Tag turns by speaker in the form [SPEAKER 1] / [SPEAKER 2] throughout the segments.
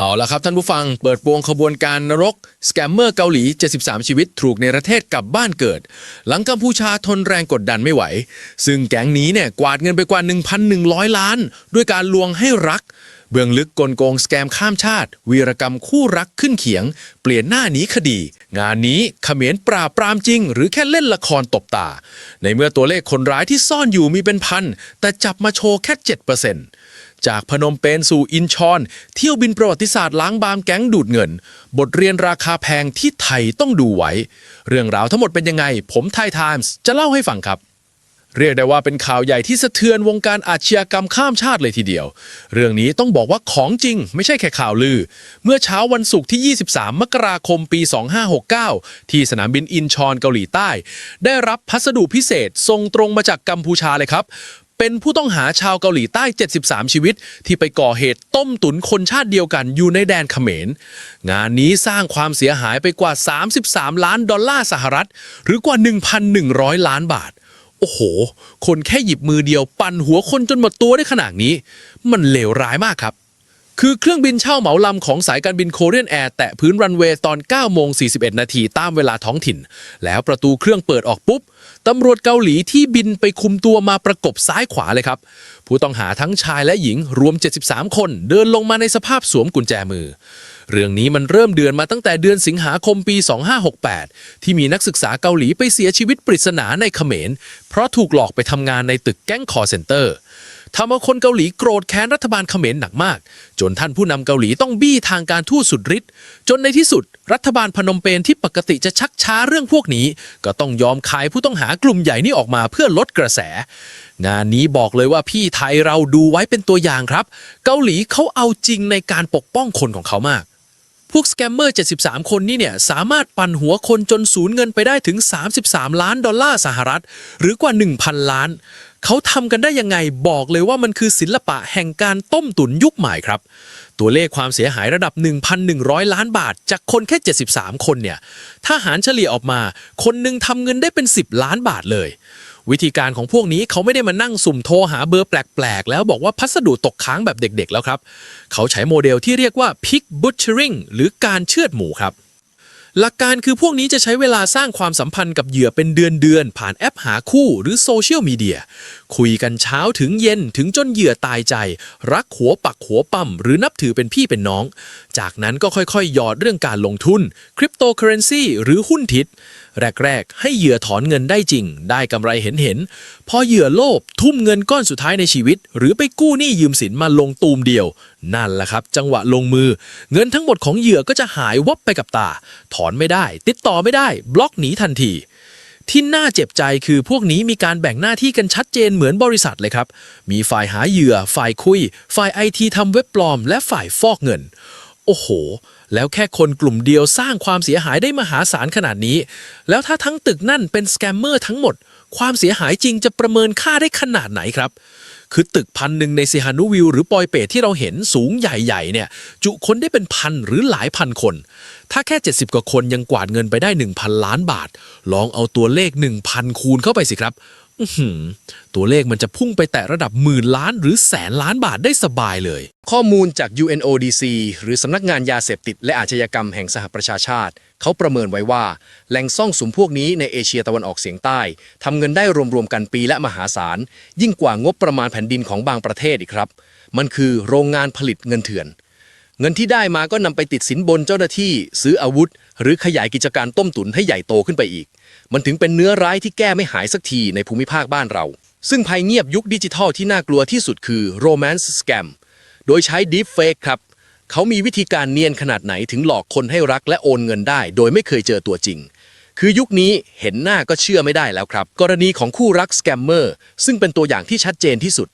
[SPEAKER 1] เอาละครับท่านผู้ฟังเปิดโปงขบวนการนรก สแกมเมอร์เกาหลี 73 ชีวิตถูกในประเทศกลับบ้านเกิด หลังกัมพูชาทนแรงกดดันไม่ไหว ซึ่งแก๊งนี้เนี่ยกวาดเงินไปกว่า 1,100 ล้าน ด้วยการลวงให้รัก เบื้องลึกกลโกงสแกมข้ามชาติ วีรกรรมคู่รักขึ้นเขียง เปลี่ยนหน้าหนีคดี งานนี้เขมรปราบปรามจริง หรือแค่เล่นละครตบตา ในเมื่อตัวเลขคนร้ายที่ซ่อนอยู่มีเป็นพันแต่จับมาโชว์แค่ 7% จากพนมเปญสู่อินชอน เที่ยวบินประวัติศาสตร์ล้างบางแก๊งดูดเงิน บทเรียนราคาแพงที่ไทยต้องดูไว้ เรื่องราวทั้งหมดเป็นยังไง ผมไทยไทมส์จะเล่าให้ฟังครับเรียกได้ว่าเป็นข่าวใหญ่ที่สะเทือนวงการอาชญากรรมข้ามชาติเลยทีเดียว เรื่องนี้ต้องบอกว่าของจริงไม่ใช่แค่ข่าวลือ เมื่อเช้าวันศุกร์ที่ 23 มกราคมปี 2569 ที่สนามบินอินชอนเกาหลีใต้ ได้รับพัสดุพิเศษส่งตรงมาจากกัมพูชาเลยครับ เป็นผู้ต้องหาชาวเกาหลีใต้ 73 ชีวิต ที่ไปก่อเหตุต้มตุ๋นคนชาติเดียวกันอยู่ในแดนเขมร งานนี้สร้างความเสียหายไปกว่า 33 ล้านดอลลาร์สหรัฐ หรือกว่า 1,100 ล้านบาท โอ้โห คนแค่หยิบมือเดียวปั่นหัวคนจนหมดตัวได้ขนาดนี้ มันเลวร้ายมากครับคือเครื่องบินเช่าเหมาลำของสายการบินโคเรียนแอร์แตะพื้นรันเวย์ตอน9โมง41 นาทีตามเวลาท้องถิ่น แล้วประตูเครื่องเปิดออกปุ๊บ ตำรวจเกาหลีที่บินไปคุมตัวมาประกบซ้ายขวาเลยครับ ผู้ต้องหาทั้งชายและหญิงรวม 73 คน เดินลงมาในสภาพสวมกุญแจมือ เรื่องนี้มันเริ่มเดือนมาตั้งแต่เดือนสิงหาคมปี 2568 ที่มีนักศึกษาเกาหลีไปเสียชีวิตปริศนาในเขมร เพราะถูกหลอกไปทำงานในตึกแก๊งคอร์เซนเตอร์ ทำเอาคนเกาหลีโกรธแค้นรัฐบาลเขมรหนักมาก จนท่านผู้นำเกาหลีต้องบี้ทางการทูตสุดฤทธิ์จนในที่สุด รัฐบาลพนมเปญที่ปกติจะชักช้าเรื่องพวกนี้ ก็ต้องยอมขายผู้ต้องหากลุ่มใหญ่นี้ออกมาเพื่อลดกระแส งานนี้บอกเลยว่าพี่ไทยเราดูไว้เป็นตัวอย่างครับ เกาหลีเขาเอาจริงในการปกป้องคนของเขามาก พวกสแกมเมอร์ 73 คนนี้เนี่ยสามารถปั่นหัวคนจนสูญเงินไปได้ถึง 33 ล้านดอลลาร์สหรัฐ หรือกว่า 1,000 ล้าน เขาทำกันได้ยังไงบอกเลยว่ามันคือศิลปะแห่งการต้มตุ๋นยุคใหม่ครับ ตัวเลขความเสียหายระดับ 1,100 ล้านบาท จากคนแค่ 73 คนเนี่ยถ้าหารเฉลี่ยออกมา คนหนึ่งทำเงินได้เป็น 10 ล้านบาทเลย วิธีการของพวกนี้เขาไม่ได้มานั่งสุ่มโทรหาเบอร์แปลกๆ แล้วบอกว่าพัสดุตกค้างแบบเด็กๆแล้วครับ เขาใช้โมเดลที่เรียกว่า pick butchering หรือการเชือดหมูครับ หลักการคือพวกนี้จะใช้เวลาสร้างความสัมพันธ์กับเหยื่อเป็นเดือนๆ ผ่านแอปหาคู่หรือโซเชียลมีเดีย คุยกันเช้าถึงเย็นถึงจนเหยื่อตายใจ รักหัวปักหัวปั๊มหรือนับถือเป็นพี่เป็นน้อง จากนั้นก็ค่อยๆหยอดเรื่องการลงทุนคริปโตเคอเรนซีหรือหุ้นทิศ แรก ๆ ให้เหยื่อถอนเงินได้จริง ได้กำไรเห็นๆพอเหยื่อโลภทุ่มเงินก้อนสุดท้ายในชีวิต หรือไปกู้หนี้ยืมสินมาลงตูมเดียว นั่นแหละครับ จังหวะลงมือ เงินทั้งหมดของเหยื่อก็จะหายวับไปกับตา ถอนไม่ได้ ติดต่อไม่ได้ บล็อกหนีทันทีที่น่าเจ็บใจคือพวกนี้มีการแบ่งหน้าที่กันชัดเจนเหมือนบริษัทเลยครับ มีฝ่ายหาเหยื่อ ฝ่ายคุย ฝ่ายไอทีทำเว็บปลอม และฝ่ายฟอกเงิน โอ้โห แล้วแค่คนกลุ่มเดียวสร้างความเสียหายได้มหาศาลขนาดนี้ แล้วถ้าทั้งตึกนั่นเป็นสแกมเมอร์ทั้งหมด ความเสียหายจริงจะประเมินค่าได้ขนาดไหนครับ คือตึกพันหนึ่งในเซฮานุวิวหรือปอยเปตที่เราเห็นสูงใหญ่ๆเนี่ย จุคนได้เป็นพันหรือหลายพันคน ถ้าแค่ 70 กว่าคนยังกวาดเงินไปได้ 1,000 ล้านบาท ลองเอาตัวเลข 1,000 คูณเข้าไปสิครับ ตัวเลขมันจะพุ่งไปแตะระดับหมื่นล้านหรือแสนล้านบาทได้สบายเลย
[SPEAKER 2] ข้อมูลจาก UNODC หรือสำนักงานยาเสพติด และอาชญากรรมแห่งสหประชาชาติ เขาประเมินไว้ว่า แหล่งซ่องสุมพวกนี้ในเอเชียตะวันออกเฉียงใต้ทำเงินได้รวมๆกันปีละมหาศาล ยิ่งกว่างบประมาณแผ่นดินของบางประเทศอีกครับ มันคือโรงงานผลิตเงินเถื่อน เงินที่ได้มาก็นำไปติดสินบนเจ้าหน้าที่ ซื้ออาวุธ หรือขยายกิจการต้มตุ๋นให้ใหญ่โตขึ้นไปอีก มันถึงเป็นเนื้อร้ายที่แก้ไม่หายสักทีในภูมิภาคบ้านเรา ซึ่งภัยเงียบยุคดิจิทัลที่น่ากลัวที่สุดคือ romance scam โดยใช้ deepfake ครับ เขามีวิธีการเนียนขนาดไหนถึงหลอกคนให้รักและโอนเงินได้ โดยไม่เคยเจอตัวจริง คือยุคนี้เห็นหน้าก็เชื่อไม่ได้แล้วครับ กรณีของคู่รักสแกมเมอร์ซึ่งเป็นตัวอย่างที่ชัดเจนที่สุด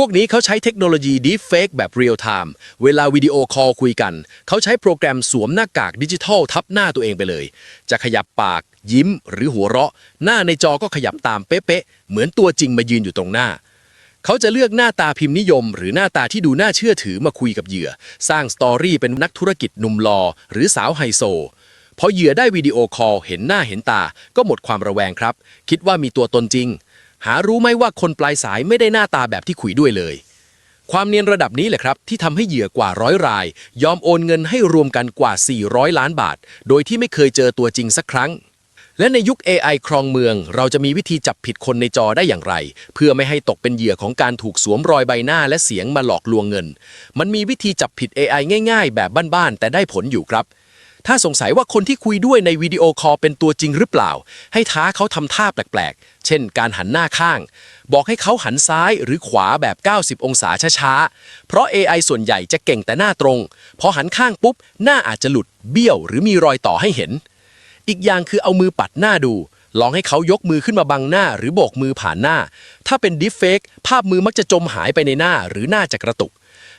[SPEAKER 2] พวกนี้เขาใช้เทคโนโลยี Deepfake แบบเรียลไทม์เวลาวิดีโอคอลคุยกัน เขาใช้โปรแกรมสวมหน้ากากดิจิทัลทับหน้าตัวเองไปเลย จะขยับปาก ยิ้ม หรือหัวเราะ หน้าในจอก็ขยับตามเป๊ะๆเหมือนตัวจริงมายืนอยู่ตรงหน้า เขาจะเลือกหน้าตาพิมพ์นิยม หรือหน้าตาที่ดูน่าเชื่อถือมาคุยกับเหยื่อ สร้างสตอรี่เป็นนักธุรกิจหนุ่มหลอหรือสาวไฮโซพอเหยื่อได้วิดีโอคอลเห็นหน้าเห็นตา ก็หมดความระแวงครับ คิดว่ามีตัวตนจริง หารู้ไหมว่าคนปลายสายไม่ได้หน้าตาแบบที่คุยด้วยเลย
[SPEAKER 1] ความเนียนระดับนี้แหละครับ ที่ทำให้เหยื่อกว่าร้อยราย ยอมโอนเงินให้รวมกันกว่า 400 ล้านบาท โดยที่ไม่เคยเจอตัวจริงสักครั้ง และในยุค AI ครองเมือง เราจะมีวิธีจับผิดคนในจอได้อย่างไร เพื่อไม่ให้ตกเป็นเหยื่อของการถูกสวมรอยใบหน้าและเสียงมาหลอกลวงเงิน มันมีวิธีจับผิด AI ง่าย ๆ แบบบ้านๆแต่ได้ผลอยู่ครับ ถ้าสงสัยว่าคนที่คุยด้วยในวิดีโอคอลเป็นตัวจริงหรือเปล่า ให้ท้าเขาทำท่าแปลกๆ เช่น การหันหน้าข้าง บอกให้เขาหันซ้ายหรือขวาแบบ 90 องศาช้าๆ เพราะ AI ส่วนใหญ่จะเก่งแต่หน้าตรง พอหันข้างปุ๊บ หน้าอาจจะหลุด เบี้ยว หรือมีรอยต่อให้เห็น อีกอย่างคือเอามือปัดหน้าดู ลองให้เขายกมือขึ้นมาบังหน้า หรือโบกมือผ่านหน้า ถ้าเป็นดิฟเฟกภาพมือมักจะจมหายไปในหน้าหรือหน้าจะกระตุก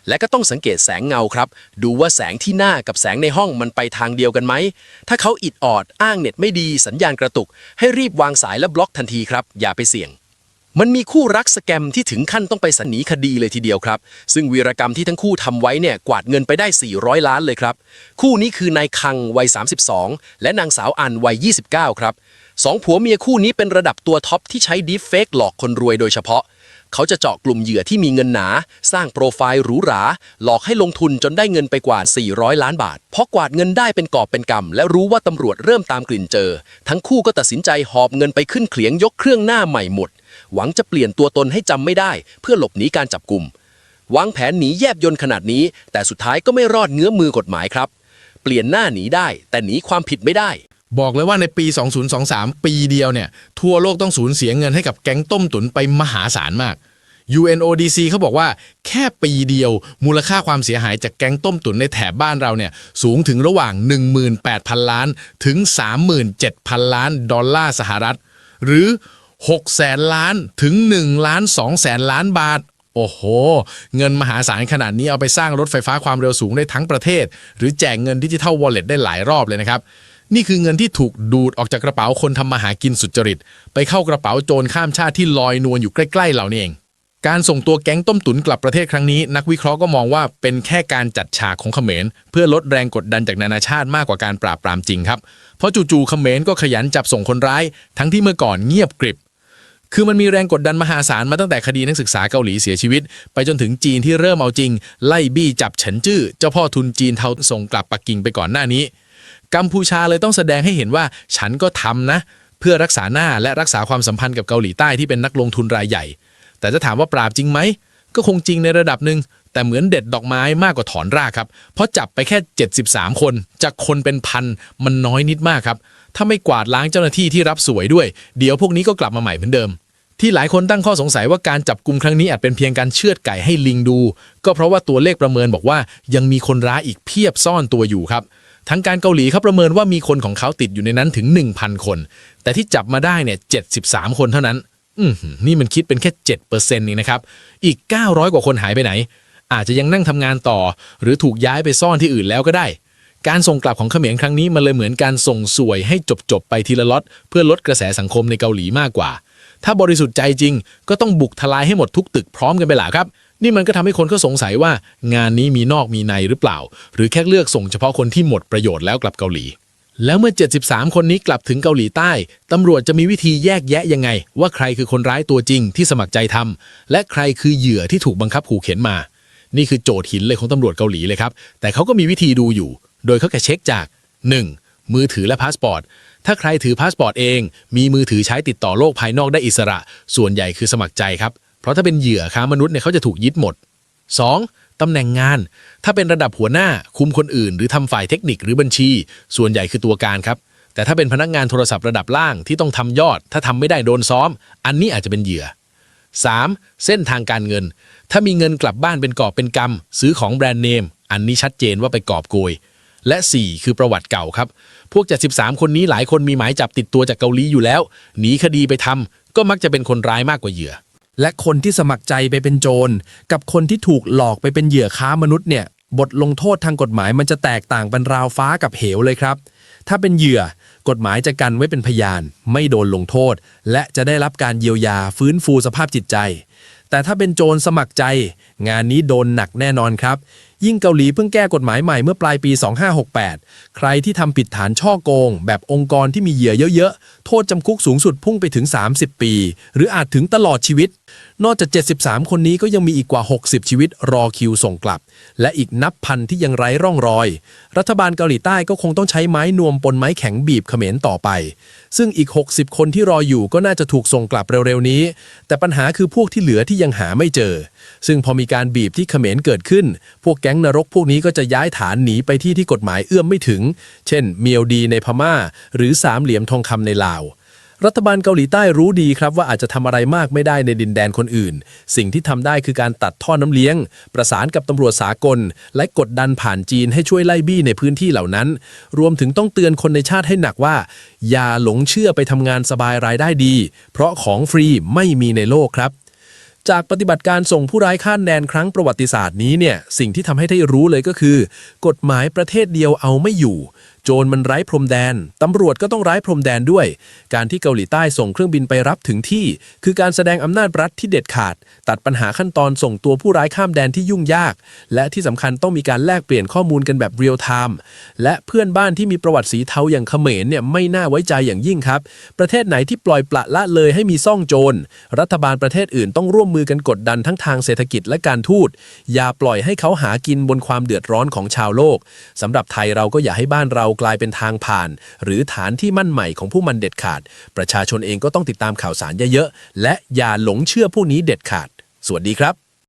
[SPEAKER 1] และก็ต้องสังเกตแสงเงาครับ ดูว่าแสงที่หน้ากับแสงในห้องมันไปทางเดียวกันไหม ถ้าเขาอิดออดอ้างเน็ตไม่ดีสัญญาณกระตุก ให้รีบวางสายและบล็อกทันทีครับ อย่าไปเสี่ยง มันมีคู่รักสแกมที่ถึงขั้นต้องไปสันนีคดีเลยทีเดียวครับ ซึ่งวีรกรรมที่ทั้งคู่ทำไว้เนี่ยกวาดเงินไปได้ 400 ล้านเลยครับ คู่นี้คือนายคังวัย 32 และนางสาวอันวัย 29 ครับสองผัวเมียคู่นี้เป็นระดับตัวท็อปที่ใช้ดีฟเฟกหลอกคนรวยโดยเฉพาะ เขาจะเจาะกลุ่มเหยื่อที่มีเงินหนา สร้างโปรไฟล์หรูหรา หลอกให้ลงทุนจนได้เงินไปกว่า 400 ล้านบาทพอกวาดเงินได้เป็นกอบเป็นกำและรู้ว่าตำรวจเริ่มตามกลิ่นเจอ ทั้งคู่ก็ตัดสินใจหอบเงินไปขึ้นเขียงยกเครื่องหน้าใหม่หมด หวังจะเปลี่ยนตัวตนให้จำไม่ได้ เพื่อหลบหนีการจับกลุ่มวางแผนหนีแยบยนต์ขนาดนี้ แต่สุดท้ายก็ไม่รอดเงื้อมือกฎหมายครับ เปลี่ยนหน้าหนีได้ แต่หนีความผิดไม่ได้
[SPEAKER 3] บอกเลยว่าในปี 2023 ปีเดียวเนี่ย ทั่วโลกต้องสูญเสียเงินให้กับแก๊งต้มตุ๋นไปมหาศาลมาก UNODC เขาบอกว่าแค่ปีเดียว มูลค่าความเสียหายจากแก๊งต้มตุ๋นในแถบบ้านเราเนี่ยสูงถึงระหว่าง 18,000 ล้านถึง 37,000 ล้านดอลลาร์สหรัฐ หรือ 6 แสนล้านถึง1ล้าน2แสนล้านบาท โอ้โห เงินมหาศาลขนาดนี้เอาไปสร้างรถไฟฟ้าความเร็วสูงได้ทั้งประเทศ หรือแจกเงินดิจิทัลวอลเล็ตได้หลายรอบเลยนะครับ นี่คือเงินที่ถูกดูดออกจากกระเป๋าคนทำมาหากินสุจริต ไปเข้ากระเป๋าโจรข้ามชาติที่ลอยนวลอยู่ใกล้ๆเหล่านี้เอง การส่งตัวแก๊งต้มตุ๋นกลับประเทศครั้งนี้ นักวิเคราะห์ก็มองว่าเป็นแค่การจัดฉากของเขมร เพื่อลดแรงกดดันจากนานาชาติมากกว่าการปราบปรามจริงครับเพราะจู่ๆเขมรก็ขยันจับส่งคนร้าย ทั้งที่เมื่อก่อนเงียบกริบ คือมันมีแรงกดดันมหาศาลมาตั้งแต่คดีนักศึกษาเกาหลีเสียชีวิต ไปจนถึงจีนที่เริ่มเอาจริง ไล่บี้จับเฉินจื้อเจ้าพ่อทุนจีนเทาส่งกลับปักกิ่งไปก่อนหน้านี้ กัมพูชาเลยต้องแสดงให้เห็นว่าฉันก็ทำนะ เพื่อรักษาหน้าและรักษาความสัมพันธ์กับเกาหลีใต้ที่เป็นนักลงทุนรายใหญ่ แต่จะถามว่าปราบจริงไหมก็คงจริงในระดับหนึ่ง แต่เหมือนเด็ดดอกไม้มากกว่าถอนรากครับ เพราะจับไปแค่ 73 คน จากคนเป็นพันมันน้อยนิดมากครับ ถ้าไม่กวาดล้างเจ้าหน้าที่ที่รับสวยด้วย เดี๋ยวพวกนี้ก็กลับมาใหม่เหมือนเดิม ที่หลายคนตั้งข้อสงสัยว่าการจับกลุ่มครั้งนี้อาจเป็นเพียงการเชือดไก่ให้ลิงดู ก็เพราะว่าตัวเลขประเมินบอกว่า ยังมีคนร้ายอีกเพียบซ่อนตัวอยู่ครับทั้งการเกาหลีเขาประเมินว่ามีคนของเขาติดอยู่ในนั้นถึง 1,000 คน แต่ที่จับมาได้เนี่ย73 คนเท่านั้นอืมนี่มันคิดเป็นแค่7%เองนะครับ อีก 900 กว่าคนหายไปไหน อาจจะยังนั่งทำงานต่อ หรือถูกย้ายไปซ่อนที่อื่นแล้วก็ได้ การส่งกลับของเขมรครั้งนี้มันเลยเหมือนการส่งสวยให้จบๆไปทีละล็อตเพื่อลดกระแสสังคมในเกาหลีมากกว่า ถ้าบริสุทธิ์ใจจริง ก็ต้องบุกทลายให้หมดทุกตึกพร้อมกันไปหล่ะครับ นี่มันก็ทำให้คนเขาสงสัยว่างานนี้มีนอกมีในหรือเปล่า หรือแค่เลือกส่งเฉพาะคนที่หมดประโยชน์แล้วกลับเกาหลีแล้วเมื่อ 73 คนนี้กลับถึงเกาหลีใต้ ตำรวจจะมีวิธีแยกแยะยังไง ว่าใครคือคนร้ายตัวจริงที่สมัครใจทำ และใครคือเหยื่อที่ถูกบังคับขู่เข็นมา นี่คือโจทย์หินเลยของตำรวจเกาหลีเลยครับ แต่เขาก็มีวิธีดูอยู่ โดยเขาแค่เช็คจาก 1. มือถือและพาสปอร์ต ถ้าใครถือพาสปอร์ตเอง มีมือถือใช้ติดต่อโลกภายนอกได้อิสระ ส่วนใหญ่คือสมัครใจครับ เพราะถ้าเป็นเหยื่อค้ามนุษย์เนี่ยเขาจะถูกยึดหมด 2. ตำแหน่งงาน ถ้าเป็นระดับหัวหน้า คุมคนอื่น หรือทำฝ่ายเทคนิคหรือบัญชี ส่วนใหญ่คือตัวการครับ แต่ถ้าเป็นพนักงานโทรศัพท์ระดับล่างที่ต้องทำยอด ถ้าทำไม่ได้โดนซ้อม อันนี้อาจจะเป็นเหยื่อ 3. เส้นทางการเงิน ถ้ามีเงินกลับบ้านเป็นกอบเป็นกำซื้อของแบรนด์เนม อันนี้ชัดเจนว่าไปกอบโกย และ 4 คือประวัติเก่าครับ พวก73คนนี้หลายคนมีหมายจับติดตัวจากเกาหลีอยู่แล้ว หนีคดีไปทำก็มักจะเป็นคนร้ายมากกว่าเหยื่อ
[SPEAKER 4] และคนที่สมัครใจไปเป็นโจร กับคนที่ถูกหลอกไปเป็นเหยื่อค้ามนุษย์เนี่ย บทลงโทษทางกฎหมายมันจะแตกต่างเป็นราวฟ้ากับเหวเลยครับ ถ้าเป็นเหยื่อ กฎหมายจะกันไว้เป็นพยาน ไม่โดนลงโทษ และจะได้รับการเยียวยาฟื้นฟูสภาพจิตใจ แต่ถ้าเป็นโจรสมัครใจ งานนี้โดนหนักแน่นอนครับ ยิ่งเกาหลีเพิ่งแก้กฎหมายใหม่เมื่อปลายปี 2568 ใครที่ทำผิดฐานช่อโกง แบบองค์กรที่มีเหยื่อเยอะๆ โทษจำคุกสูงสุดพุ่งไปถึง 30 ปี หรืออาจถึงตลอดชีวิต
[SPEAKER 1] นอกจาก 73 คนนี้ก็ยังมีอีกกว่า 60 ชีวิตรอคิวส่งกลับ และอีกนับพันที่ยังไร้ร่องรอย รัฐบาลเกาหลีใต้ก็คงต้องใช้ไม้นวมปนไม้แข็งบีบเขมรต่อไป ซึ่งอีก 60 คนที่รออยู่ก็น่าจะถูกส่งกลับเร็วๆนี้ แต่ปัญหาคือพวกที่เหลือที่ยังหาไม่เจอ ซึ่งพอมีการบีบที่เขมรเกิดขึ้น พวกแก๊งนรกพวกนี้ก็จะย้ายฐานหนีไปที่ที่กฎหมายเอื้อมไม่ถึง เช่น เมียวดีในพม่า หรือสามเหลี่ยมทองคำในลาว รัฐบาลเกาหลีใต้รู้ดีครับว่าอาจจะทำอะไรมากไม่ได้ในดินแดนคนอื่น สิ่งที่ทำได้คือการตัดท่อน้ำเลี้ยง ประสานกับตำรวจสากล และกดดันผ่านจีนให้ช่วยไล่บี้ในพื้นที่เหล่านั้น รวมถึงต้องเตือนคนในชาติให้หนักว่า อย่าหลงเชื่อไปทำงานสบายรายได้ดี เพราะของฟรีไม่มีในโลกครับจากปฏิบัติการส่งผู้ร้ายข้ามแดนครั้งประวัติศาสตร์นี้เนี่ยสิ่งที่ทำให้ได้รู้เลยก็คือ กฎหมายประเทศเดียวเอาไม่อยู่ จรมันไร้พรมแดน ตำรวจก็ต้องไร้พรมแดนด้วย การที่เกาหลีใต้ส่งเครื่องบินไปรับถึงที่ คือการแสดงอำนาจรัฐที่เด็ดขาด ตัดปัญหาขั้นตอนส่งตัวผู้ร้ายข้ามแดนที่ยุ่งยาก และที่สำคัญต้องมีการแลกเปลี่ยนข้อมูลกันแบบเรียลไทม์และเพื่อนบ้านที่มีประวัติสีเทาอย่างเขมรเนี่ยไม่น่าไว้ใจอย่างยิ่งครับ ประเทศไหนที่ปล่อยปละละเลยให้มีซ่องโจร รัฐบาลประเทศอื่นต้องร่วมมือกันกดดันทั้งทางเศรษฐกิจและการทูต อย่าปล่อยให้เขาหากินบนความเดือดร้อนของชาวโลกสำหรับไทยเราก็อย่าให้บ้านเรากลายเป็นทางผ่าน หรือฐานที่มั่นใหม่ของผู้มันเด็ดขาด ประชาชนเองก็ต้องติดตามข่าวสารเยอะๆและอย่าหลงเชื่อผู้นี้เด็ดขาด สวัสดีครับ